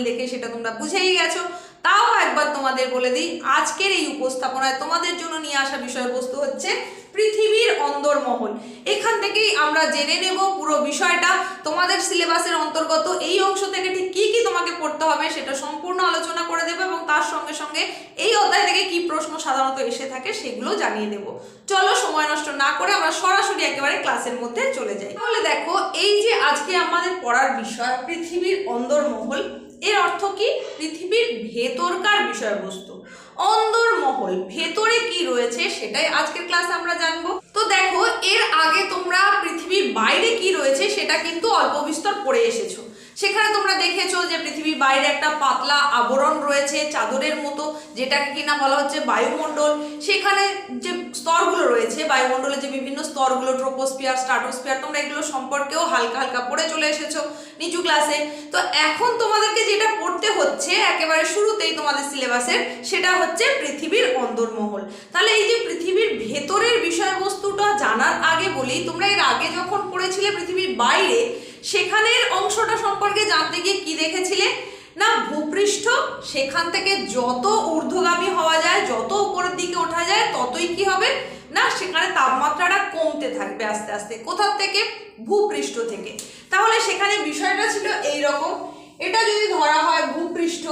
Thumbnail দেখে সেটা তোমরা বুঝেই গেছো। তাও একবার তোমাদের বলে দিই, আজকের এই উপস্থাপনায় তোমাদের জন্য নিয়ে আসা বিষয়বস্তু হচ্ছে পৃথিবীর অন্দরমহল। এখান থেকেই আমরা জেনে নেব পুরো বিষয়টা। তোমাদের সিলেবাসের অন্তর্গত এই অংশ থেকে ঠিক কী কী তোমাকে পড়তে হবে সেটা সম্পূর্ণ আলোচনা করে দেবে এবং তার সঙ্গে সঙ্গে এই অধ্যায় থেকে কি প্রশ্ন সাধারণত এসে থাকে সেগুলো জানিয়ে দেব। চলো সময় নষ্ট না করে আমরা সরাসরি একেবারে ক্লাসের মধ্যে চলে যাই। তাহলে দেখো, এই যে আজকে আমাদের পড়ার বিষয়, পৃথিবীর অন্দরমহল এর অর্থ কি? পৃথিবীর ভেতরকার বিষয়বস্তু। অন্দরমহল, ভেতরে কি রয়েছে সেটাই আজকের ক্লাসে আমরা জানব। তো দেখো, এর আগে তোমরা পৃথিবীর বাইরে কি রয়েছে সেটা কিন্তু অল্প বিস্তর পড়ে এসেছ। সেখানে তোমরা দেখেছ যে পৃথিবীর বাইরে একটা পাতলা আবরণ রয়েছে চাদরের মতো, যেটাকে কিনা বলা হচ্ছে বায়ুমণ্ডল। সেখানে যে স্তরগুলো রয়েছে বায়ুমণ্ডলের যে বিভিন্ন স্তরগুলো ট্রোপোস্ফিয়ার স্ট্রাটোস্ফিয়ার তোমরা এগুলো সম্পর্কেও হালকা হালকা পড়ে চলে এসেছ নিচু ক্লাসে তো এখন তোমাদেরকে যেটা পড়তে হচ্ছে একেবারে শুরুতেই তোমাদের সিলেবাসের সেটা হচ্ছে পৃথিবীর অন্দরমহল তাহলে এই যে পৃথিবীর ভেতরের বিষয়বস্তুটা জানার আগে বলি, তোমরা এর আগে যখন পড়েছিলে পৃথিবীর বাইরে সেখানের অংশটা সম্পর্কে জানতে গিয়ে কি দেখেছিলে? না, ভূপৃষ্ঠ, সেখান থেকে যত ঊর্ধ্বগামী হওয়া যায়, যত উপরের দিকে ওঠা যায়, ততই কি হবে? না, সেখানে তাপমাত্রাটা কমতে থাকবে আস্তে আস্তে। কোথার থেকে? ভূপৃষ্ঠ থেকে। তাহলে সেখানে বিষয়টা ছিল এই রকম এটা যদি ধরা হয় ভূপৃষ্ঠ,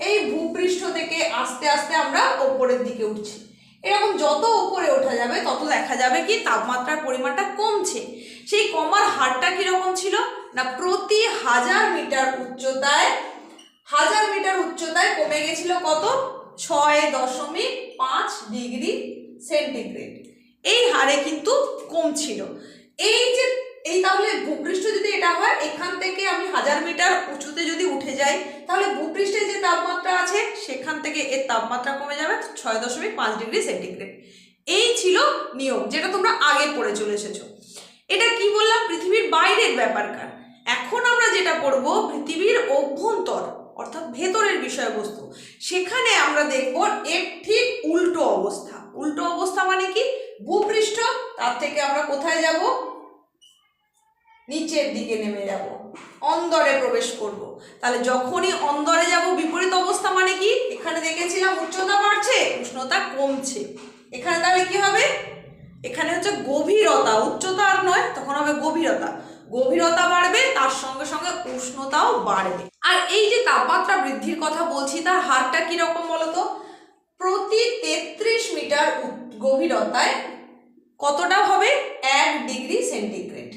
এই ভূপৃষ্ঠ থেকে আস্তে আস্তে আমরা ওপরের দিকে উঠছি। এরকম যত উপরে ওঠা যাবে, তত দেখা যাবে কি তাপমাত্রার পরিমাণটা কমছে। সেই কমার হারটা কীরকম ছিল? না, প্রতি হাজার মিটার উচ্চতায়, হাজার মিটার উচ্চতায় কমে গেছিল কত? ছয় দশমিক পাঁচ ডিগ্রি সেন্টিগ্রেড। এই হারে কিন্তু কমছিল। এই যে, এই তাহলে ভূপৃষ্ঠ যদি এটা হয়, এখান থেকে আমি হাজার মিটার উঁচুতে যদি উঠে যাই, তাহলে ভূপৃষ্ঠে যে তাপমাত্রা আছে, সেখান থেকে এর তাপমাত্রা কমে যাবে ছয় দশমিক পাঁচ ডিগ্রি সেন্টিগ্রেড। এই ছিল নিয়ম, যেটা তোমরা আগে পড়ে চলে এসেছ এটা কি বললাম? পৃথিবীর বাইরের ব্যাপারকার। এখন আমরা যেটা পড়ব পৃথিবীর অভ্যন্তর, অর্থাৎ ভেতরের বিষয়বস্তু, সেখানে আমরা দেখব এর ঠিক উল্টো অবস্থা। উল্টো অবস্থা মানে কি? ভূপৃষ্ঠ, তার থেকে আমরা কোথায় যাব? নিচের দিকে নেমে যাব। অন্দরে প্রবেশ করব। তাহলে যখনই অন্দরে যাব, বিপরীত অবস্থা মানে কি? এখানে দেখেছিলাম উচ্চতা বাড়ছে, উষ্ণতা কমছে। এখানে তাহলে কি হবে? এখানে হচ্ছে গভীরতা, উচ্চতা আর নয়, তখন হবে গভীরতা। গভীরতা বাড়বে, তার সঙ্গে সঙ্গে উষ্ণতাও বাড়বে। আর এই যে তাপমাত্রা বৃদ্ধির কথা বলছি, তার হারটা কীরকম বলতো? প্রতি তেত্রিশ মিটার গভীরতায় কতটা হবে? এক ডিগ্রি সেন্টিগ্রেড।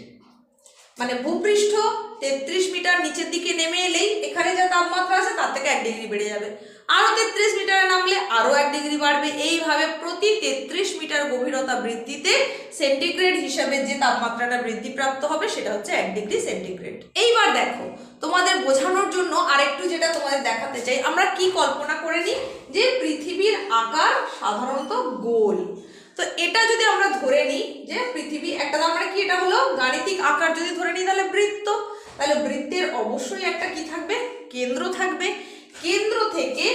মানে ভূপৃষ্ঠ তেত্রিশ মিটার নিচের দিকে নেমে এলেই এখানে যা তাপমাত্রা আছে, তার থেকে এক ডিগ্রি বেড়ে যাবে। আরও তেত্রিশ মিটারে নামলে আরও এক ডিগ্রি বাড়বে। এইভাবে প্রতি তেত্রিশ মিটার গভীরতা বৃদ্ধিতে সেন্টিগ্রেড হিসাবে যে তাপমাত্রাটা বৃদ্ধিপ্রাপ্ত হবে, সেটা হচ্ছে এক ডিগ্রি সেন্টিগ্রেড। এইবার দেখো, তোমাদের বোঝানোর জন্য আরেকটু যেটা তোমাদের দেখাতে চাই। আমরা কি কল্পনা করে নিই? যে পৃথিবীর আকার সাধারণত গোল। তো এটা যদি আমরা ধরে নিই যে পৃথিবী একটা আমরা কি এটা হলো? গাণিতিক আকার যদি ধরে নিই, তাহলে বৃত্ত। তাহলে বৃত্তের অবশ্যই একটা কি থাকবে? কেন্দ্র থাকবে। কেন্দ্র থেকে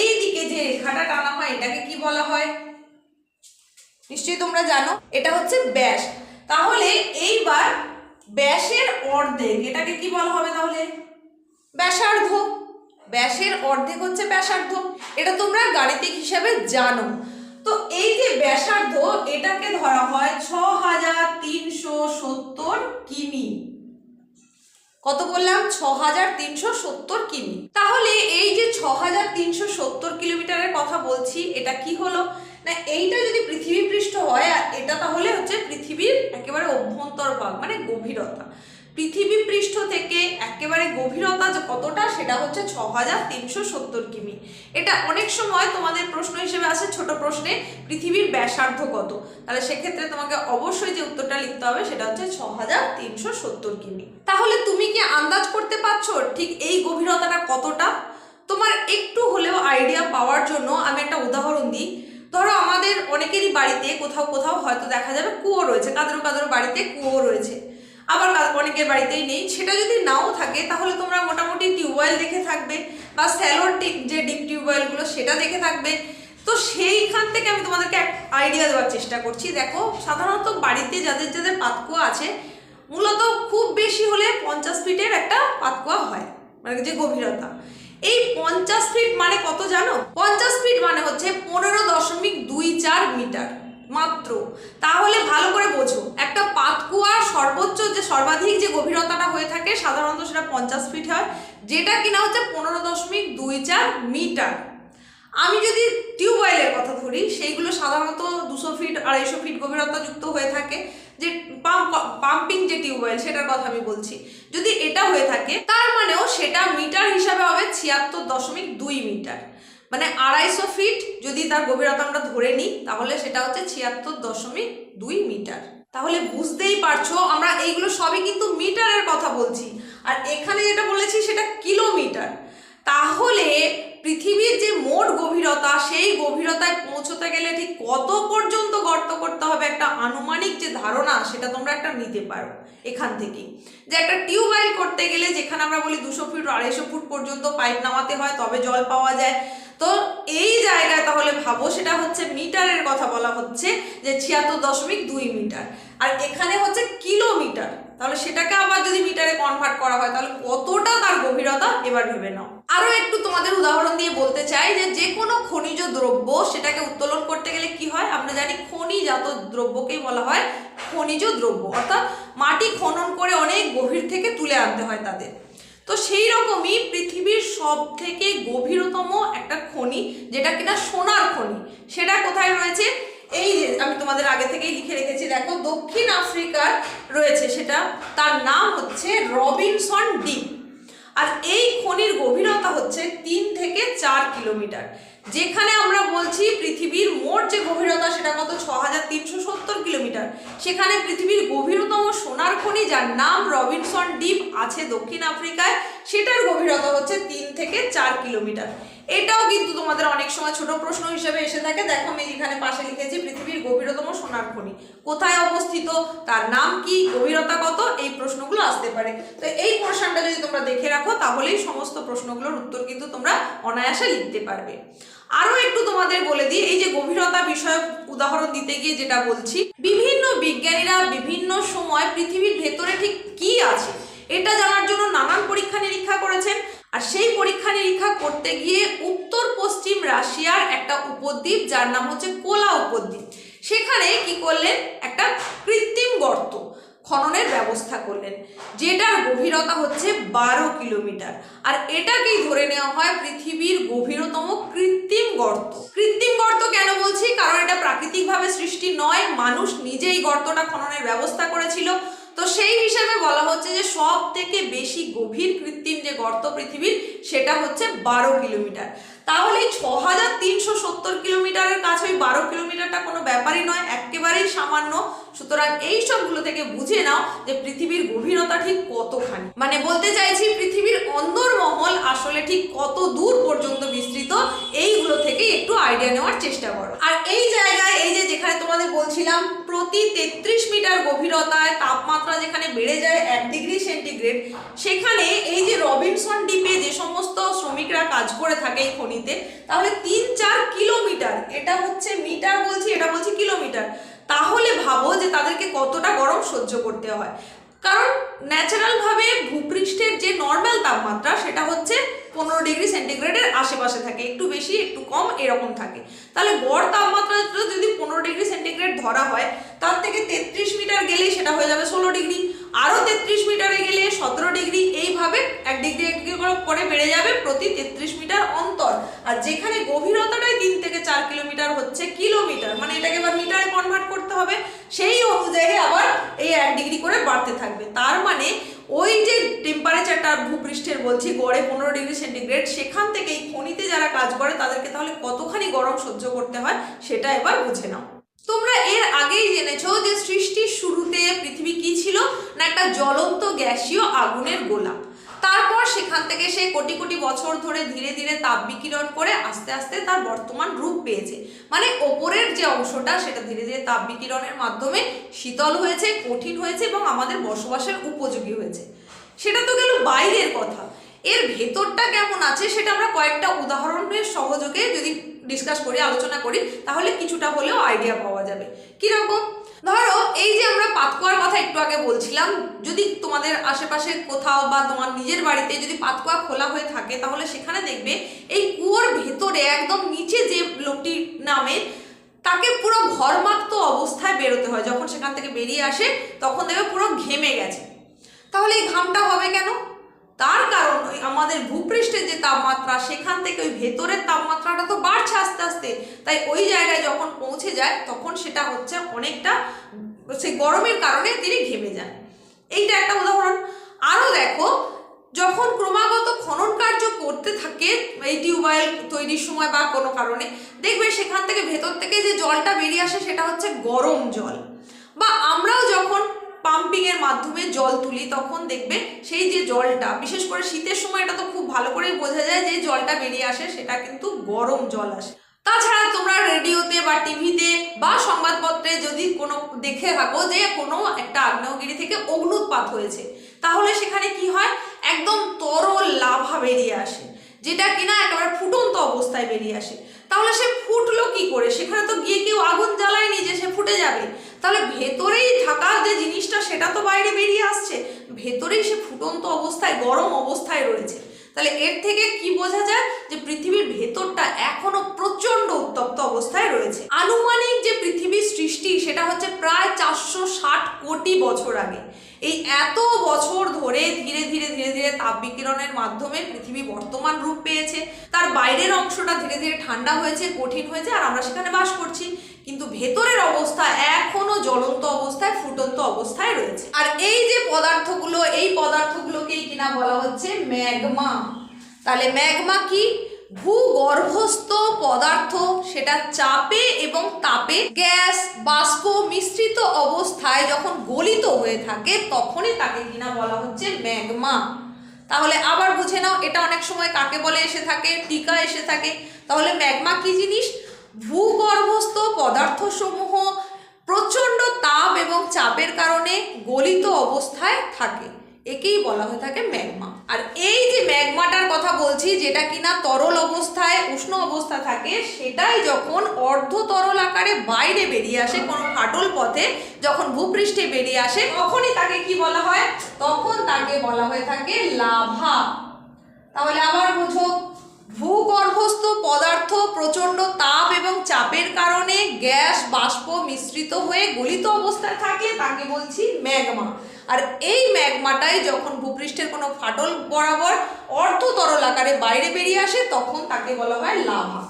এই দিকে যে রেখাটা টানা হয়, এটাকে কি বলা হয়? নিশ্চয়ই তোমরা জানো, এটা হচ্ছে ব্যাস। তাহলে এইবার ব্যাসের অর্ধেক, এটাকে কি বলা হবে তাহলে? ব্যাসার্ধ। ব্যাসের অর্ধেক হচ্ছে ব্যাসার্ধ। এটা তোমরা গাণিতিক হিসাবে জানো। তো এই যে ব্যাসার্ধ, এটাকে ধরা হয় ছ হাজার তিনশো সত্তর কিমি। কত বললাম? ছ হাজার তিনশো সত্তর কিমি। তাহলে এই যে ছ হাজার তিনশো সত্তর কিলোমিটারের কথা বলছি, এটা কি হলো? না, এইটা যদি পৃথিবী পৃষ্ঠ হয়, আর এটা তাহলে হচ্ছে পৃথিবীর একেবারে অভ্যন্তর ভাগ মানে গভীরতা। পৃথিবী পৃষ্ঠ থেকে একেবারে গভীরতা যে কতটা, সেটা হচ্ছে ছ হাজার তিনশো সত্তর কিমি। এটা অনেক সময় তোমাদের প্রশ্ন হিসেবে আসে, ছোট প্রশ্নে পৃথিবীর ব্যাসার্ধ কত? তাহলে সেক্ষেত্রে তোমাকে অবশ্যই যে উত্তরটা লিখতে হবে, সেটা হচ্ছে ছ হাজার তিনশো সত্তর কিমি। তাহলে তুমি কি আন্দাজ করতে পারছ ঠিক এই গভীরতাটা কতটা? তোমার একটু হলেও আইডিয়া পাওয়ার জন্য আমি একটা উদাহরণ দিই। ধরো আমাদের অনেকেরই বাড়িতে কোথাও কোথাও হয়তো দেখা যাবে কুয়ো রয়েছে, কাদেরও কাদেরও বাড়িতে কুয়ো রয়েছে। আবার অনেকের বাড়িতেই নেই। সেটা যদি নাও থাকে, তাহলে তোমরা মোটামুটি টিউবওয়েল দেখে থাকবে, বা স্যালোর যে ডিপ টিউবওয়েলগুলো, সেটা দেখে থাকবে। তো সেইখান থেকে আমি তোমাদেরকে এক আইডিয়া দেওয়ার চেষ্টা করছি। দেখো, সাধারণত বাড়িতে যাদের যাদের পাতকুয়া আছে, মূলত খুব বেশি হলে পঞ্চাশ ফিটের একটা পাতকুয়া হয় মানে যে গভীরতা। এই পঞ্চাশ ফিট মানে কত জানো? পঞ্চাশ ফিট মানে হচ্ছে পনেরো দশমিক দুই চার মিটার। মাত্র। তাহলে ভালো করে বোঝো, একটা পাতকুয়ার সর্বোচ্চ যে সর্বাধিক যে গভীরতাটা হয়ে থাকে সাধারণত সেটা পঞ্চাশ ফিট হয়, যেটা কিনা হচ্ছে পনেরো দশমিক দুই চার মিটার। আমি যদি টিউবওয়েলের কথা ধরি, সেইগুলো সাধারণত দুশো ফিট আড়াইশো ফিট গভীরতা যুক্ত হয়ে থাকে। যে পাম্প পাম্পিং যে টিউবওয়েল সেটার কথা আমি বলছি। যদি এটা হয়ে থাকে, তার মানেও সেটা মিটার হিসাবে হবে ছিয়াত্তর দশমিক দুই মিটার। মানে আড়াইশো ফিট যদি তার গভীরতা আমরা ধরে নিই, তাহলে সেটা হচ্ছে ছিয়াত্তর দশমিক দুই মিটার। তাহলে বুঝতেই পারছ, আমরা এইগুলো সবই কিন্তু মিটারের কথা বলছি। আর এখানে যেটা বলেছি সেটা কিলোমিটার। তাহলে পৃথিবীর যে মোট গভীরতা, সেই গভীরতায় পৌঁছতে গেলে ঠিক কত পর্যন্ত গর্ত করতে হবে একটা আনুমানিক যে ধারণা, সেটা তোমরা একটা নিতে পারো এখান থেকেই যে একটা টিউবওয়েল করতে গেলে, যেখানে আমরা বলি দুশো ফুট, আড়াইশো ফুট পর্যন্ত পাইপ নামাতে হয়, তবে জল পাওয়া যায়। তো এই জায়গায় তাহলে ভাবো, সেটা হচ্ছে মিটারের কথা বলা হচ্ছে, যে ছিয়াত্তর দশমিক দুই মিটার। আর এখানে হচ্ছে কিলোমিটার। তাহলে সেটাকে আবার যদি মিটারে কনভার্ট করা হয়, তাহলে কতটা তার গভীরতা এবার ভেবে নাও। আরও একটু তোমাদের উদাহরণ দিয়ে বলতে চাই যে যে কোনো খনিজ দ্রব্য সেটাকে উত্তোলন করতে গেলে কি হয়? আমরা জানি খনিজাত দ্রব্যকেই বলা হয় খনিজ দ্রব্য। অর্থাৎ মাটি খনন করে অনেক গভীর থেকে তুলে আনতে হয় তাদের। তো সেই রকমই পৃথিবীর সব থেকে গভীরতম একটা খনি, যেটা কিনা সোনার খনি। সেটা কোথায় রয়েছে? এই যে আমি তোমাদের আগে থেকেই লিখে রেখেছি, দেখো দক্ষিণ আফ্রিকার রয়েছে সেটা। তার নাম হচ্ছে রবিনসন ডিপ। আর এই খনির গভীরতা হচ্ছে তিন থেকে চার কিলোমিটার। যেখানে আমরা বলছি পৃথিবীর মোট যে গভীরতা সেটা কত? ছ হাজার তিনশো সত্তর কিলোমিটার। সেখানে পৃথিবীর গভীরতম সোনার খনি যার নাম রবিনসন ডিপ আছে দক্ষিণ আফ্রিকায়, সেটার গভীরতা হচ্ছে তিন থেকে চার কিলোমিটার। এটাও কিন্তু তোমাদের অনেক সময় ছোট প্রশ্ন হিসেবে এসে থাকে। দেখো আমি এখানে পাশে লিখেছি, পৃথিবীর গভীরতম সোনার খনি কোথায় অবস্থিত? তার নাম কি? গভীরতা কত? এই প্রশ্নগুলো আসতে পারে। তো এই পোর্শনটা যদি তোমরা দেখে রাখো, তাহলেই সমস্ত প্রশ্নগুলোর উত্তর কিন্তু তোমরা অনায়াসে লিখতে পারবে। আরও একটু তোমাদের বলে দিই, এই যে গভীরতা বিষয়ক উদাহরণ দিতে গিয়ে যেটা বলছি, বিভিন্ন বিজ্ঞানীরা বিভিন্ন সময় পৃথিবীর ভেতরে ঠিক কি আছে? এটা জানার জন্য নানান পরীক্ষা নিরীক্ষা করেছেন। আর সেই পরীক্ষা নিরীক্ষা করতে গিয়ে উত্তর পশ্চিম রাশিয়ার একটা উপদ্বীপ, যার নাম হচ্ছে কোলা উপদ্বীপ। সেখানে কি করলেন? একটা কৃত্রিম গর্ত খননের ব্যবস্থা করলেন, যেটার গভীরতা হচ্ছে বারো কিলোমিটার। আর এটাকেই ধরে নেওয়া হয় পৃথিবীর গভীরতম কৃত্রিম গর্ত। কৃত্রিম গর্ত কেন বলছি? কারণ এটা প্রাকৃতিকভাবে সৃষ্টি নয়, মানুষ নিজেই গর্তটা খননের ব্যবস্থা করেছিল। তো সেই হিসাবে বলা হচ্ছে যে সব থেকে বেশি গভীর কৃত্রিম যে গর্ত পৃথিবীর, সেটা হচ্ছে বারো কিলোমিটার। তাহলে ছ হাজার তিনশো সত্তর কিলোমিটারের কাছে ওই বারো কিলোমিটারটা কোনো ব্যাপারই নয়, একেবারেই সামান্য। সুতরাং এই সবগুলো থেকে বুঝে নাও যে পৃথিবীর গভীরতা ঠিক কতখানি। মানে বলতে চাইছি পৃথিবীর অন্দরমহল আসলে ঠিক কত দূর পর্যন্ত বিস্তৃত, এইগুলো থেকে একটু আইডিয়া নেওয়ার চেষ্টা করো। আর এই বলছিলাম, প্রতি তেত্রিশ মিটার গভীরতায় তাপমাত্রা যেখানে বেড়ে যায় এক ডিগ্রি সেন্টিগ্রেড, সেখানে এই যে রবিনসন ডিপে যে সমস্ত শ্রমিকরা কাজ করে থাকে এই খনিতে, তাহলে তিন চার কিলোমিটার, এটা হচ্ছে মিটার বলছি, এটা বলছি কিলোমিটার, তাহলে ভাবো যে তাদেরকে কতটা গরম সহ্য করতে হয়। কারণ ন্যাচারালভাবে ভূপৃষ্ঠের যে নর্মাল তাপমাত্রা, সেটা হচ্ছে পনেরো ডিগ্রি সেন্টিগ্রেডের আশেপাশে থাকে। একটু বেশি, একটু কম, এরকম থাকে। তাহলে গড় তাপমাত্রা যদি পনেরো ডিগ্রি সেন্টিগ্রেড ধরা হয়, তার থেকে তেত্রিশ মিটার গেলেই সেটা হয়ে যাবে ষোলো ডিগ্রি। আরও তেত্রিশ মিটারে গেলে সতেরো ডিগ্রি, এইভাবে এক ডিগ্রি এক ডিগ্রি করে বেড়ে যাবে প্রতি তেত্রিশ মিটার অন্তর। আর যেখানে গভীরতাটাই তিন থেকে চার কিলোমিটার হচ্ছে, কিলোমিটার মানে এটাকে এবার মিটারে হবে, সেই অনুযায়ী আবার এই এক ডিগ্রি করে বাড়তে থাকবে। তার মানে ওই যে টেম্পারেচারটা ভূপৃষ্ঠের বলছি, গড়ে পনেরো ডিগ্রি সেন্টিগ্রেড সেখান থেকে এই খনিতে যারা কাজ করে, তাদেরকে তাহলে কতখানি গরম সহ্য করতে হয়, সেটা এবার বুঝে নাও। তোমরা এর আগেই জেনেছো যে সৃষ্টির শুরুতে পৃথিবী কি ছিল? না একটা জ্বলন্ত গ্যাসীয় আগুনের গোলা তারপর সেখান থেকে সে কোটি কোটি বছর ধরে ধীরে ধীরে তাপ বিকিরণ করে আস্তে আস্তে তার বর্তমান রূপ পেয়েছে। মানে ওপরের যে অংশটা, সেটা ধীরে ধীরে তাপ বিকিরণের মাধ্যমে শীতল হয়েছে, কঠিন হয়েছে এবং আমাদের বসবাসের উপযোগী হয়েছে। সেটা তো গেল বাইরের কথা। এর ভেতরটা কেমন আছে, সেটা আমরা কয়েকটা উদাহরণের সহযোগে যদি ডিসকাস করি, আলোচনা করি, তাহলে কিছুটা হলেও আইডিয়া পাওয়া যাবে। কীরকম ধরো এই যে আমরা পাতকুয়ার কথা একটু আগে বলছিলাম, যদি তোমাদের আশেপাশে কোথাও বা তোমার নিজের বাড়িতে যদি পাতকুয়া খোলা হয়ে থাকে, তাহলে সেখানে দেখবে এই কুয়োর ভেতরে একদম নিচে যে লোকটি নামে, তাকে পুরো ঘরমাক্ত অবস্থায় বেরোতে হয়। যখন সেখান থেকে বেরিয়ে আসে, তখন দেখবে পুরো ঘেমে গেছে। তাহলে এই ঘামটা হবে কেন? তার কারণ ওই আমাদের ভূপৃষ্ঠের যে তাপমাত্রা, সেখান থেকে ওই ভেতরের তাপমাত্রাটা তো বাড়ছে আস্তে আস্তে। তাই ওই জায়গায় যখন পৌঁছে যায়, তখন সেটা হচ্ছে অনেকটা সেই গরমের কারণে তিনি ঘেমে যান। এইটা একটা উদাহরণ। আরও দেখো, যখন ক্রমাগত খনন কার্য করতে থাকে এই টিউবওয়েল তৈরির সময় বা কোনো কারণে, দেখবে সেখান থেকে ভেতর থেকে যে জলটা বেরিয়ে আসে সেটা হচ্ছে গরম জল। বা আমরাও যখন পাম্পিংয়ের মাধ্যমে জল তুলি, তখন দেখবে সেই যে জলটা, বিশেষ করে শীতের সময় এটা তো খুব ভালো করেই বোঝা যায় যে জলটা বেরিয়ে আসে, সেটা কিন্তু গরম জল আসে। তাছাড়া তোমরা রেডিওতে বা টিভিতে বা সংবাদপত্রে যদি কোনো দেখে থাকো যে কোনো একটা আগ্নেয়গিরি থেকে অগ্নুৎপাত হয়েছে, তাহলে সেখানে কি হয়? একদম তরল লাভা বেরিয়ে আসে, যেটা কিনা একেবারে ফুটন্ত অবস্থায় বেরিয়ে আসে। তাহলে সে ফুটলো কি করে? সেখানে তো গিয়ে কেউ আগুন জ্বালায়নি যে সে ফুটে যাবে। তাহলে ভেতরেই থাকা যে জিনিসটা, সেটা তো বাইরে বেরিয়ে আসছে। ভেতরেই সে ফুটন্ত অবস্থায়, গরম অবস্থায় রয়েছে। তাহলে এর থেকে কি বোঝা যায় যে পৃথিবীর ভেতরটা এখনও প্রচণ্ড উত্তপ্ত অবস্থায় রয়েছে? আনুমানিক যে পৃথিবীর সৃষ্টি, সেটা হচ্ছে প্রায় চারশো ষাট কোটি বছর আগে। এই এত বছর ধরে ধীরে ধীরে ধীরে ধীরে তাপ বিকিরণের মাধ্যমে পৃথিবী বর্তমান রূপ পেয়েছে। তার বাইরের অংশটা ধীরে ধীরে ঠান্ডা হয়েছে, কঠিন হয়েছে, আর আমরা সেখানে বাস করছি। কিন্তু ভেতরের অবস্থা এখনও জ্বলন্ত অবস্থায়, ফুটন্ত অবস্থায় রয়েছে। আর এই যে পদার্থগুলো, এই পদার্থগুলোকেই কিনা বলা হচ্ছে ম্যাগমা। তাহলে ম্যাগমা কি? ভূগর্ভস্থ পদার্থ, সেটা চাপে এবং তাপে গ্যাস, বাষ্প মিশ্রিত অবস্থায় যখন গলিত হয়ে থাকে, তখনই তাকে কিনা বলা হচ্ছে ম্যাগমা। তাহলে আবার বুঝে নাও, এটা অনেক সময় কাকে বলে এসে থাকে? টিকা এসে থাকে। তাহলে ম্যাগমা কি জিনিস? ভূগর্ভস্থ পদার্থসমূহ প্রচণ্ড তাপ এবং চাপের কারণে গলিত অবস্থায় থাকে। একেই বলা হয়ে থাকে ম্যাগমা। আর এই যে ম্যাগমাটার কথা বলছি, যেটা কিনা তরল অবস্থায়, উষ্ণ অবস্থা থাকে, সেটাই যখন অর্ধ তরল আকারে বাইরে বেরিয়ে আসে, কোনো ফাটল পথে যখন ভূপৃষ্ঠে বেরিয়ে আসে, তখনই তাকে কি বলা হয়? তখন তাকে বলা হয়ে থাকে লাভা। তাহলে আবার বুঝো ভূগর্ভস্থ পদার্থ প্রচণ্ড তাপ এবং চাপের কারণে গ্যাস বাষ্প মিশ্রিত হয়ে গলিত অবস্থায় থাকে, তাকে বলছি ম্যাগমা। আর এই ম্যাগমাটাই যখন ভূপৃষ্ঠের কোনো ফাটল বরাবর অর্ধ তরল আকারে বাইরে বেরিয়ে আসে, তখন তাকে বলা হয় লাভা।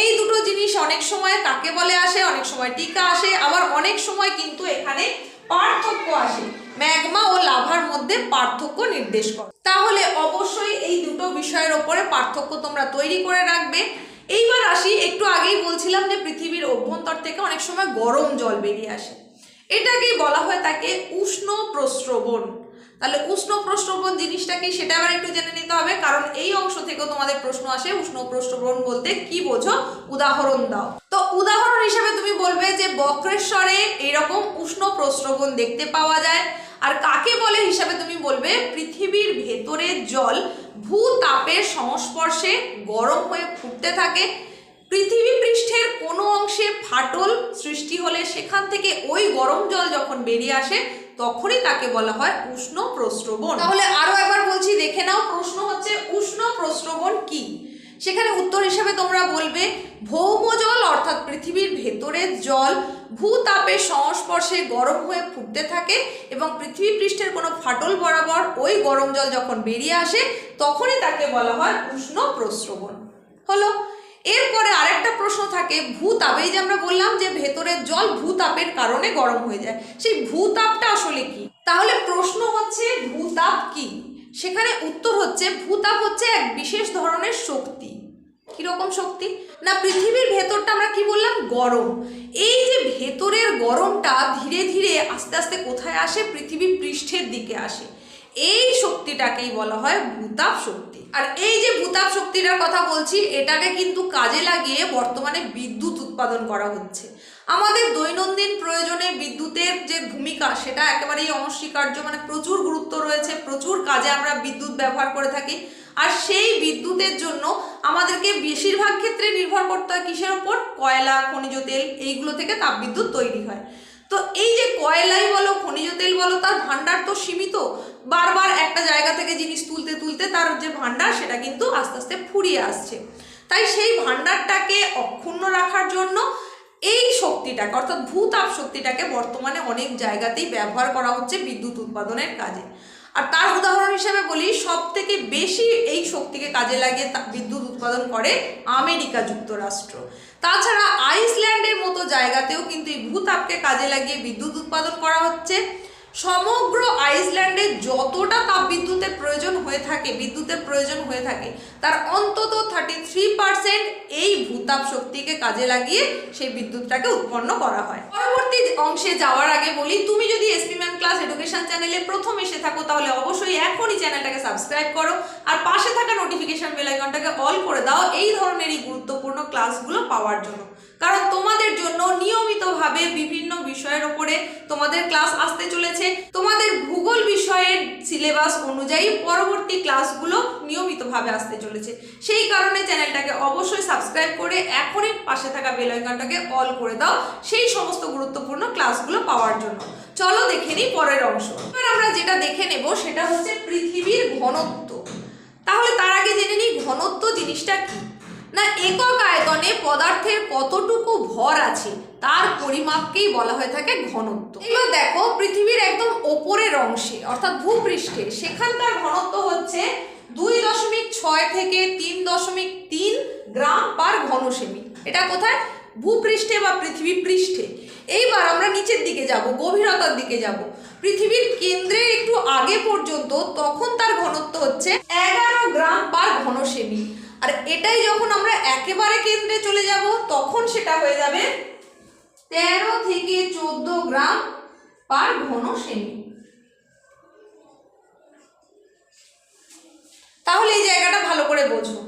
এই দুটো জিনিস অনেক সময় কাকে বলে আসে, অনেক সময় টিকা আসে, আবার অনেক সময় কিন্তু এখানে পার্থক্য আসে। ম্যাগমা ও লাভার মধ্যে পার্থক্য নির্দেশ করে। তাহলে অবশ্যই এই দুটো বিষয়ের ওপরে পার্থক্য তোমরা তৈরি করে রাখবে। এইবার আসি, একটু আগেই বলছিলাম যে পৃথিবীর অভ্যন্তর থেকে অনেক সময় গরম জল বেরিয়ে আসে। এটাকেই বলা হয় তাকে উষ্ণ প্রস্রবণ। তাহলে উষ্ণ প্রস্রবণ জিনিসটা কি সেটা আবার একটু জেনে নিতে হবে, কারণ এই অংশ থেকেও তোমাদের প্রশ্ন আসে, উষ্ণ প্রস্রবণ বলতে কি বোঝো? উদাহরণ দাও। তো উদাহরণ হিসেবে তুমি বলবে যে বক্রেশ্বরে এরকম উষ্ণ প্রস্রবণ দেখতে পাওয়া যায়। আর কাকে বলে হিসাবে তুমি বলবে? পৃথিবীর ভেতরের জল ভূতাপের সংস্পর্শে গরম হয়ে ফুটতে থাকে। পৃথিবী পৃষ্ঠের কোনো অংশে ফাটল সৃষ্টি হলে সেখান থেকে ওই গরম জল যখন বেরিয়ে আসে, তখনই তাকে বলা হয় উষ্ণ প্রস্রবণ। তাহলে আরও একবার বলছি, দেখে নাও প্রশ্ন হচ্ছে সেখানে উত্তর হিসেবে তোমরা বলবে ভৌম জল অর্থাৎ পৃথিবীর ভেতরের জল ভূতাপের সংস্পর্শে গরম হয়ে ফুটতে থাকে এবং পৃথিবী পৃষ্ঠের কোনো ফাটল বরাবর ওই গরম জল যখন বেরিয়ে আসে, তখনই তাকে বলা হয় উষ্ণ প্রস্রবণ। হলো, এরপরে আরেকটা প্রশ্ন থাকে, ভূতাপ, এই যে আমরা বললাম যে ভেতরের জল ভূতাপের কারণে গরম হয়ে যায়, সেই ভূতাপটা আসলে কি? তাহলে প্রশ্ন হচ্ছে, ভূতাপ কি? সেখানে উত্তর হচ্ছে, ভূতাপ হচ্ছে এক বিশেষ ধরনের শক্তি। কীরকম শক্তি? না, পৃথিবীর ভেতরটা আমরা কি বললাম? গরম। এই যে ভেতরের গরমটা ধীরে ধীরে আস্তে আস্তে কোথায় আসে? পৃথিবী পৃষ্ঠের দিকে আসে। এই শক্তিটাকেই বলা হয় ভূতাপ শক্তি। আর এই যে ভূতাপ শক্তিটার কথা বলছি, এটাকে কিন্তু কাজে লাগিয়ে বর্তমানে বিদ্যুৎ উৎপাদন করা হচ্ছে। আমাদের দৈনন্দিন প্রয়োজনে বিদ্যুতের যে ভূমিকা, সেটা একেবারেই অনস্বীকার্য। মানে প্রচুর গুরুত্ব রয়েছে, প্রচুর কাজে আমরা বিদ্যুৎ ব্যবহার করে থাকি। আর সেই বিদ্যুতের জন্য আমাদেরকে বেশিরভাগ ক্ষেত্রে নির্ভর করতে হয় কিসের ওপর কয়লা, খনিজ তেল, এইগুলো থেকে তাপবিদ্যুৎ তৈরি হয়। তো এই যে কয়লাই বলো, খনিজ তেল বলো, তার ভান্ডার তো সীমিত। বারবার একটা জায়গা থেকে জিনিস তুলতে তুলতে তার যে ভাণ্ডার, সেটা কিন্তু আস্তে আস্তে ফুরিয়ে আসছে। তাই সেই ভাণ্ডারটাকে অক্ষুণ্ণ রাখার জন্য এই শক্তিটাকে, অর্থাৎ ভূতাপ শক্তিটাকে বর্তমানে অনেক জায়গাতেই ব্যবহার করা হচ্ছে বিদ্যুৎ উৎপাদনের কাজে। আর তার উদাহরণ হিসেবে বলি সব থেকে বেশি এই শক্তিকে কাজে লাগিয়ে বিদ্যুৎ উৎপাদন করে আমেরিকা যুক্তরাষ্ট্র। তাছাড়া আইসল্যান্ডের মতো জায়গাতেও কিন্তু এই ভূতাপকে কাজে লাগিয়ে বিদ্যুৎ উৎপাদন করা হচ্ছে। সমগ্র আইসল্যান্ডে যতটা তাপবিদ্যুতের প্রয়োজন হয়ে থাকে, বিদ্যুতের প্রয়োজন হয়ে থাকে, তার অন্তত থার্টি থ্রি পার্সেন্ট এই ভূতাপ শক্তিকে কাজে লাগিয়ে সেই বিদ্যুৎটাকে উৎপন্ন করা হয়। পরবর্তী অংশে যাওয়ার আগে বলি, তুমি যদি এসপি ম্যাম ক্লাস এডুকেশন চ্যানেলে প্রথম এসে থাকো, তাহলে অবশ্যই এখনই চ্যানেলটাকে সাবস্ক্রাইব করো আর পাশে থাকা নোটিফিকেশন বেল আইকনটাকে অল করে দাও। এই ধরনেরই গুরুত্বপূর্ণ ক্লাসগুলো পাওয়ার জন্য। কারণ তোমাদের জন্য নিয়মিতভাবে বিভিন্ন বিষয়ের ওপরে তোমাদের ক্লাস আসতে চলেছে। তোমাদের ভূগোল বিষয়ের সিলেবাস অনুযায়ী পরবর্তী ক্লাসগুলো নিয়মিতভাবে আসতে চলেছে। সেই কারণে চ্যানেলটাকে অবশ্যই সাবস্ক্রাইব করে এখনই পাশে থাকা বেল আইকনটাকে অল করে দাও সেই সমস্ত গুরুত্বপূর্ণ ক্লাসগুলো পাওয়ার জন্য। চলো দেখে নিই পরের অংশ। এবার আমরা যেটা দেখে নেব সেটা হচ্ছে পৃথিবীর ঘনত্ব। তাহলে তার আগে জেনে নিই ঘনত্ব জিনিসটা কি? না, একক আয়তনে পদার্থের কতটুকু ভর আছে, তার পরিমাপকেই বলা হয়ে থাকে ঘনত্ব। এবার দেখো, পৃথিবীর একদম ওপরের অংশে, অর্থাৎ ভূপৃষ্ঠে। সেখানকার ঘনত্ব হচ্ছে দুই দশমিক ছয় থেকে তিন দশমিক তিন গ্রাম পার ঘন সেমি এটা কোথায়? ভূপৃষ্ঠে বা পৃথিবী পৃষ্ঠে। এইবার আমরা নিচের দিকে যাব, গভীরতার দিকে যাব। পৃথিবীর কেন্দ্রে একটু আগে পর্যন্ত, তখন তার ঘনত্ব হচ্ছে এগারো গ্রাম পার ঘন সেমি আর এটাই যখন আমরা একেবারে কেন্দ্রে চলে যাব, তখন সেটা হয়ে যাবে তেরো থেকে চোদ্দ গ্রাম পার ঘন সেমি। তাহলে এই জায়গাটা ভালো করে বোঝো।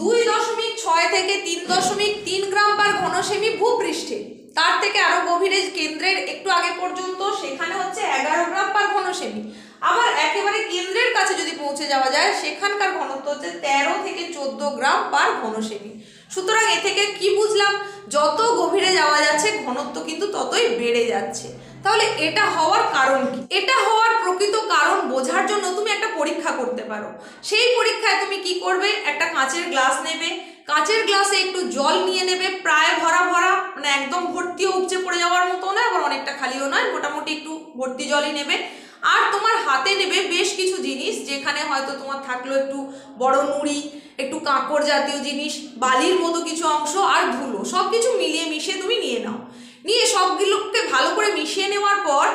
দুই দশমিক ছয় থেকে তিন দশমিক তিন গ্রাম পার ঘন সেমি ভূপৃষ্ঠে। তার থেকে আরও গভীরে কেন্দ্রের একটু আগে পর্যন্ত, সেখানে হচ্ছে এগারো গ্রাম পার ঘন সেমি। আবার একেবারে কেন্দ্রের কাছে যদি পৌঁছে যাওয়া যায়, সেখানকার ঘনত্ব হচ্ছে তেরো থেকে চোদ্দ গ্রাম পার ঘন সেমি সুতরাং এ থেকে কি বুঝলাম? যত গভীরে যাওয়া যাচ্ছে, ঘনত্ব কিন্তু ততই বেড়ে যাচ্ছে। তাহলে এটা হওয়ার কারণ কি? এটা হওয়ার প্রকৃত কারণ বোঝার জন্য তুমি একটা পরীক্ষা করতে পারো। সেই পরীক্ষায় তুমি কি করবে? একটা কাঁচের গ্লাস নেবে। কাঁচের গ্লাসে একটু জল নিয়ে নেবে, প্রায় ভরা ভরা মানে একদম ভর্তিও উপচে পড়ে যাওয়ার মতো নয় আবার অনেকটা খালিও নয়, মোটামুটি একটু ভর্তি জলই নেবে। আর তোমার হাতে নেবে বেশ কিছু জিনিস, যেখানে হয়তো তোমার থাকল একটু বড় নুড়ি, একটু কাঁকড় জাতীয় জিনিস, বালির মতো কিছু অংশ আর ধুলো সব কিছু মিলিয়ে মিশিয়ে তুমি নিয়ে নাও। নিয়ে সবগুলোকে ভালো করে মিশিয়ে নেওয়ার পর,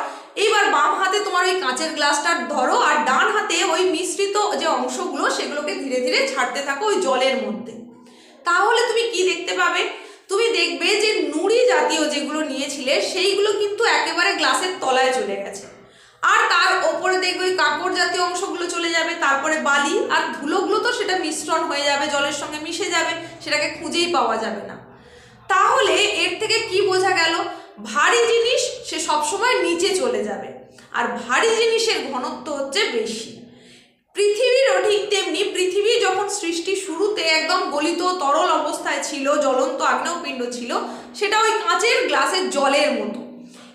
এইবার বাম হাতে তোমার ওই কাঁচের গ্লাসটা ধরো আর ডান হাতে ওই মিশ্রিত যে অংশগুলো, সেগুলোকে ধীরে ধীরে ছাড়তে থাকো ওই জলের মধ্যে। তাহলে তুমি কি দেখতে পাবে? তুমি দেখবে যে নুড়ি জাতীয় যেগুলো নিয়েছিলে, সেইগুলো কিন্তু একেবারে গ্লাসের তলায় চলে গেছে। আর তার ওপরে দেখবে ওই কাপড় জাতীয় অংশগুলো চলে যাবে, তারপরে বালি আর ধুলোগুলো তো সেটা মিশ্রণ হয়ে যাবে, জলের সঙ্গে মিশে যাবে, সেটাকে খুঁজেই পাওয়া যাবে না। তাহলে এর থেকে কি বোঝা গেল? ভারী জিনিস সে সবসময় নিচে চলে যাবে, আর ভারী জিনিসের ঘনত্ব হচ্ছে বেশি। পৃথিবীরও ঠিক তেমনি, পৃথিবী যখন সৃষ্টি শুরুতে একদম গলিত তরল অবস্থায় ছিল, জ্বলন্ত আগ্নেয়পিণ্ড ছিল, সেটা ওই কাঁচের গ্লাসের জলের মতো।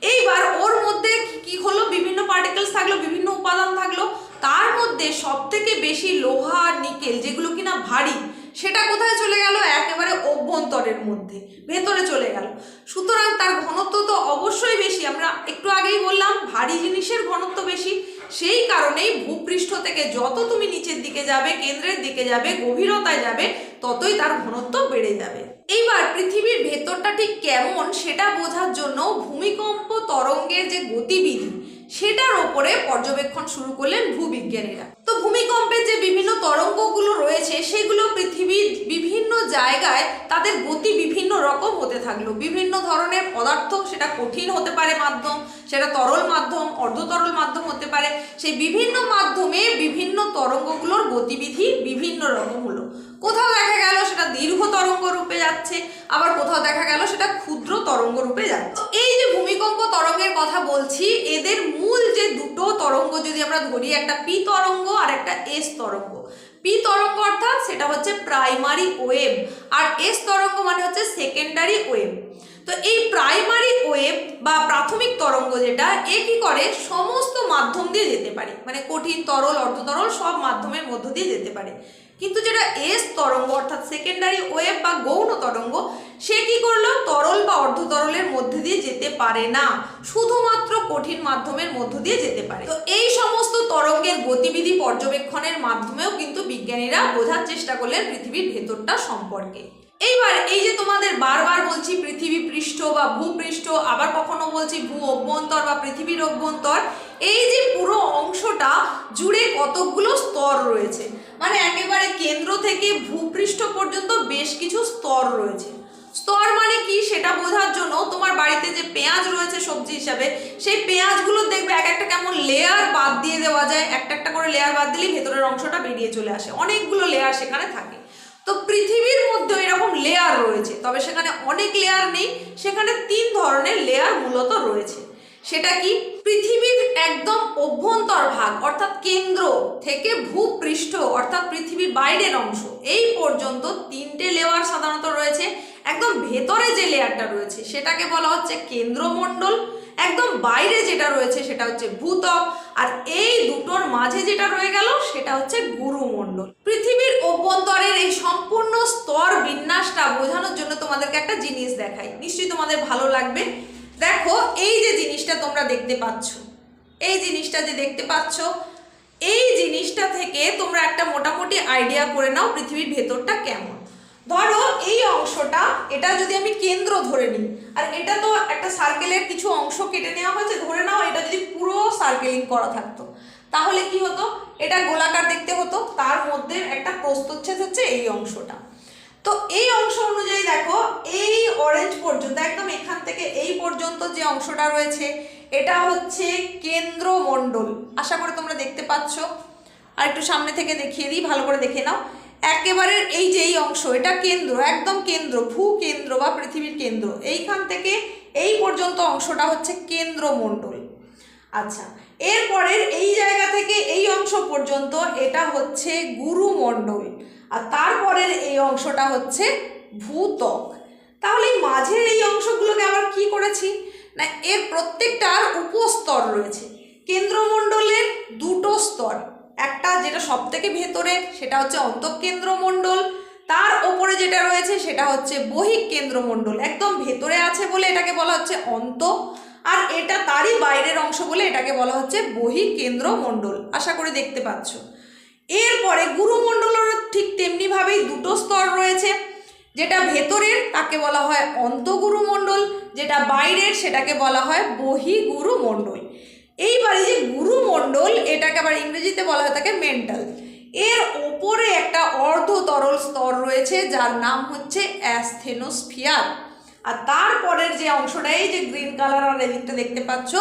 এইবার ওর মধ্যে কি- হলো? বিভিন্ন পার্টিকেলস থাকল, বিভিন্ন উপাদান থাকল। তার মধ্যে সব থেকে বেশি লোহা আর নিকেল যেগুলো কিনা ভারী, সেটা কোথায় চলে গেল? একেবারে অভ্যন্তরের মধ্যে, ভেতরে চলে গেল। সুতরাং তার ঘনত্ব তো অবশ্যই বেশি। আমরা একটু আগেই বললাম, ভারী জিনিসের ঘনত্ব বেশি। সেই কারণেই ভূপৃষ্ঠ থেকে যত তুমি নিচের দিকে যাবে, কেন্দ্রের দিকে যাবে, গভীরতায় যাবে, ততই তার ঘনত্ব বেড়ে যাবে। এইবার পৃথিবীর ভেতরটা ঠিক কেমন সেটা বোঝার জন্য ভূমিকম্প তরঙ্গের যে গতিবিধি, সেটার ওপরে পর্যবেক্ষণ শুরু করলেন ভূবিজ্ঞানীরা। তো ভূমিকম্পের যে বিভিন্ন তরঙ্গগুলো রয়েছে, সেগুলো পৃথিবীর বিভিন্ন জায়গায় তাদের গতি বিভিন্ন রকম হতে থাকল। বিভিন্ন ধরনের পদার্থ, সেটা কঠিন হতে পারে মাধ্যম, সেটা তরল মাধ্যম, অর্ধতরল মাধ্যম হতে পারে। সেই বিভিন্ন মাধ্যমে বিভিন্ন তরঙ্গগুলোর গতিবিধি বিভিন্ন রকম হলো। কোথাও দেখা গেল সেটা দীর্ঘ তরঙ্গ রূপে যাচ্ছে, আবার কোথাও দেখা গেল সেটা ক্ষুদ্র তরঙ্গ রূপে যাচ্ছে। এই যে ভূমিকম্প তরঙ্গের কথা বলছি, এদের মূল যে দুটো তরঙ্গ, যদি আমরা ধরি একটা পি তরঙ্গ আর একটা এস তরঙ্গ। পি তরঙ্গ অর্থাৎ সেটা হচ্ছে প্রাইমারি ওয়েভ, আর এস তরঙ্গ মানে হচ্ছে সেকেন্ডারি ওয়েভ। তো এই প্রাইমারি ওয়েভ বা প্রাথমিক তরঙ্গ যেটা, এ কি করে? সমস্ত মাধ্যম দিয়ে যেতে পারে। মানে কঠিন তরল, অর্ধতরল সব মাধ্যমের মধ্য দিয়ে যেতে পারে। কিন্তু যেটা এস তরঙ্গ, অর্থাৎ সেকেন্ডারি ওয়েভ বা গৌণ তরঙ্গ, সে কি করল? তরল বা অর্ধতরলের মধ্যে দিয়ে যেতে পারে না। শুধুমাত্র কঠিন মাধ্যমের মধ্য দিয়ে যেতে পারে। তো এই সমস্ত তরঙ্গের গতিবিধি পর্যবেক্ষণের মাধ্যমেও কিন্তু বিজ্ঞানীরা বোঝার চেষ্টা করলেন পৃথিবীর ভেতরটা সম্পর্কে। এইবার এই যে তোমাদের বারবার বলছি পৃথিবী পৃষ্ঠ বা ভূপৃষ্ঠ, আবার কখনো বলছি ভূ অভ্যন্তর বা পৃথিবীর অভ্যন্তর, এই যে পুরো অংশটা জুড়ে কতগুলো স্তর রয়েছে মানে একেবারে কেন্দ্র থেকে ভূপৃষ্ঠ পর্যন্ত বেশ কিছু স্তর রয়েছে। স্তর মানে কি সেটা বোঝার জন্য তোমার বাড়িতে যে পেঁয়াজ রয়েছে সবজি হিসাবে, সেই পেঁয়াজগুলো দেখবে এক একটা কেমন লেয়ার বাদ দিয়ে দেওয়া যায়, একটা একটা করে লেয়ার বাদ দিলেই ভেতরের অংশটা বেরিয়ে চলে আসে। অনেকগুলো লেয়ার সেখানে থাকে। তো পৃথিবীর মধ্যে এরকম লেয়ার রয়েছে, তবে সেখানে অনেক লেয়ার নেই, সেখানে তিন ধরনের লেয়ার মূলত রয়েছে। সেটা কি? পৃথিবীর একদম অভ্যন্তর ভাগ, অর্থাৎ কেন্দ্র থেকে ভূপৃষ্ঠ, অর্থাৎ পৃথিবীর বাইরের অংশ, এই পর্যন্ত তিনটে লেয়ার সাধারণত রয়েছে। একদম ভেতরে যে লেয়ারটা রয়েছে, সেটাকে বলা হচ্ছে কেন্দ্রমণ্ডল। একদম বাইরে যেটা রয়েছে, সেটা হচ্ছে ভূতক আর এই দুটোর মাঝে যেটা রয়ে গেল, সেটা হচ্ছে গুরুমণ্ডল। পৃথিবীর অভ্যন্তরের এই সম্পূর্ণ স্তর বিন্যাসটা বোঝানোর জন্য তোমাদেরকে একটা জিনিস দেখাই। নিশ্চয়ই তোমাদের ভালো লাগবে। দেখো, এই যে জিনিসটা তোমরা দেখতে পাচ্ছ, এই জিনিসটা যে দেখতে পাচ্ছ, এই জিনিসটা থেকে তোমরা একটা মোটামুটি আইডিয়া করে নাও পৃথিবীর ভেতরটা কেমন। ধরো, এই অংশটা, এটা যদি আমি কেন্দ্র ধরে নিই, আর এটা তো একটা সার্কেলের কিছু অংশ কেটে নেওয়া হয়েছে, ধরে নাও এটা যদি পুরো সার্কেলিং করা থাকতো, তাহলে কি হতো? এটা গোলাকার দেখতে হতো, তার মধ্যে একটা প্রস্তুচ্ছেদ হচ্ছে এই অংশটা। তো এই অংশ অনুযায়ী দেখো, এই অরেঞ্জ পর্যন্ত, একদম এখান থেকে এই পর্যন্ত যে অংশটা রয়েছে, এটা হচ্ছে কেন্দ্রমণ্ডল। আশা করে তোমরা দেখতে পাচ্ছ। আর একটু সামনে থেকে দেখিয়ে দিই, ভালো করে দেখে নাও। একেবারে এই যে এই অংশ, এটা কেন্দ্র, একদম কেন্দ্র ভূ কেন্দ্র বা পৃথিবীর কেন্দ্র। এইখান থেকে এই পর্যন্ত অংশটা হচ্ছে কেন্দ্রমণ্ডল। আচ্ছা এরপরের এই জায়গা থেকে এই অংশ পর্যন্ত এটা হচ্ছে গুরুমণ্ডল। আর তারপরের এই অংশটা হচ্ছে ভূতক। তাহলে এই মাঝের এই অংশগুলোকে আবার কি করেছি? না, এর প্রত্যেকটার উপস্তর রয়েছে। কেন্দ্রমণ্ডলের দুটো স্তর। একটা যেটা সব থেকে ভেতরে, সেটা হচ্ছে অন্তঃকেন্দ্রমণ্ডল। তার ওপরে যেটা রয়েছে, সেটা হচ্ছে বহিক কেন্দ্রমণ্ডল। একদম ভেতরে আছে বলে এটাকে বলা হচ্ছে অন্ত, আর এটা তারই বাইরের অংশ বলে এটাকে বলা হচ্ছে বহিক কেন্দ্রমণ্ডল। আশা করি দেখতে পাচ্ছ। এরপরে গুরুমণ্ডলেরও ঠিক তেমনিভাবেই দুটো স্তর রয়েছে। যেটা ভেতরের, তাকে বলা হয় অন্তগুরুমণ্ডল, যেটা বাইরের, সেটাকে বলা হয় বহিগুরুমণ্ডল। এইবার এই যে গুরুমণ্ডল, এটাকে আবার ইংরেজিতে বলা হয় তাকে মেন্টাল। এর ওপরে একটা অর্ধতরল স্তর রয়েছে, যার নাম হচ্ছে অ্যাস্থেনোস্ফিয়ার। আর তারপরের যে অংশটা এই যে গ্রিন কালার আর এদিকটা দেখতে পাচ্ছ,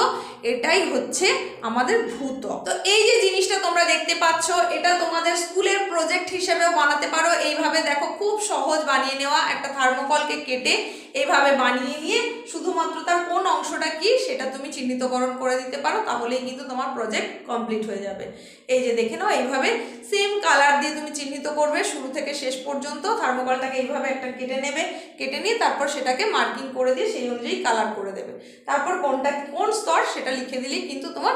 এটাই হচ্ছে আমাদের ভূত। তো এই যে জিনিসটা তোমরা দেখতে পাচ্ছ, এটা তোমাদের স্কুলের প্রজেক্ট হিসেবেও বানাতে পারো। এইভাবে দেখো খুব সহজ বানিয়ে নেওয়া একটা থার্মোকলকে কেটে এইভাবে বানিয়ে নিয়ে শুধুমাত্র তার কোন অংশটা কি সেটা তুমি চিহ্নিতকরণ করে দিতে পারো, তাহলেই কিন্তু তোমার প্রজেক্ট কমপ্লিট হয়ে যাবে। এই যে দেখে নাও, এইভাবে সেম কালার দিয়ে তুমি চিহ্নিত করবে শুরু থেকে শেষ পর্যন্ত। থার্মোকলটাকে এইভাবে একটা কেটে নেবে, কেটে নিয়ে তারপর সেটাকে মার্কিং করে দিয়ে সেই অনুযায়ী কালার করে দেবে। তারপর কোনটা, কোন স্তর সেটা লিখে দিলেই কিন্তু তোমার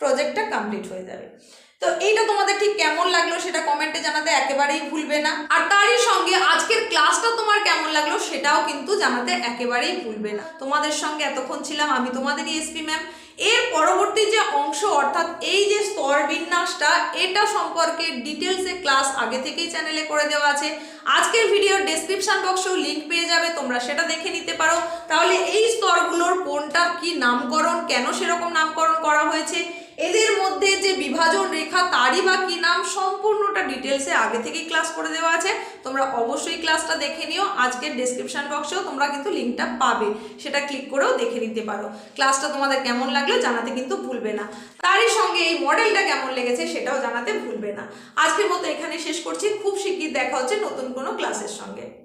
প্রজেক্টটা কমপ্লিট হয়ে যাবে। তো এইটা তোমাদের ঠিক কেমন লাগল সেটা কমেন্টে জানাতে একেবারেই ভুলবে না। আর তারই সঙ্গে আজকের লাগল সেটাও কিন্তু জানাতে একেবারেই ভুলবে না। তোমাদের সঙ্গে এতক্ষণ ছিলাম আমি তোমাদেরই এসপি ম্যাম এর পরবর্তী যে অংশ, অর্থাৎ এই যে স্তর বিন্যাসটা, এটা সম্পর্কে ডিটেলসে ক্লাস আগে থেকেই চ্যানেলে করে দেওয়া আছে। আজকের ভিডিওর ডেসক্রিপশন বক্সেও লিঙ্ক পেয়ে যাবে, তোমরা সেটা দেখে নিতে পারো। তাহলে এই স্তরগুলোর কোনটা কি নামকরণ, কেন সেরকম নামকরণ করা হয়েছে এদের মধ্যে যে বিভাজন রেখা, তারই বা কি নাম, সম্পূর্ণটা ডিটেলসে আগে থেকেই ক্লাস করে দেওয়া আছে। তোমরা অবশ্যই ক্লাসটা দেখে নিও। আজকের ডেসক্রিপশন বক্সেও তোমরা কিন্তু লিঙ্কটা পাবে। সেটা ক্লিক করেও দেখে নিতে পারো। ক্লাসটা তোমাদের কেমন লাগল জানাতে কিন্তু ভুলবে না। তারই সঙ্গে এই মডেলটা কেমন লেগেছে সেটাও জানাতে ভুলবে না। আজকের মতো এখানে শেষ করছি। খুব শিগগির দেখা হচ্ছে নতুন কোনো ক্লাসের সঙ্গে।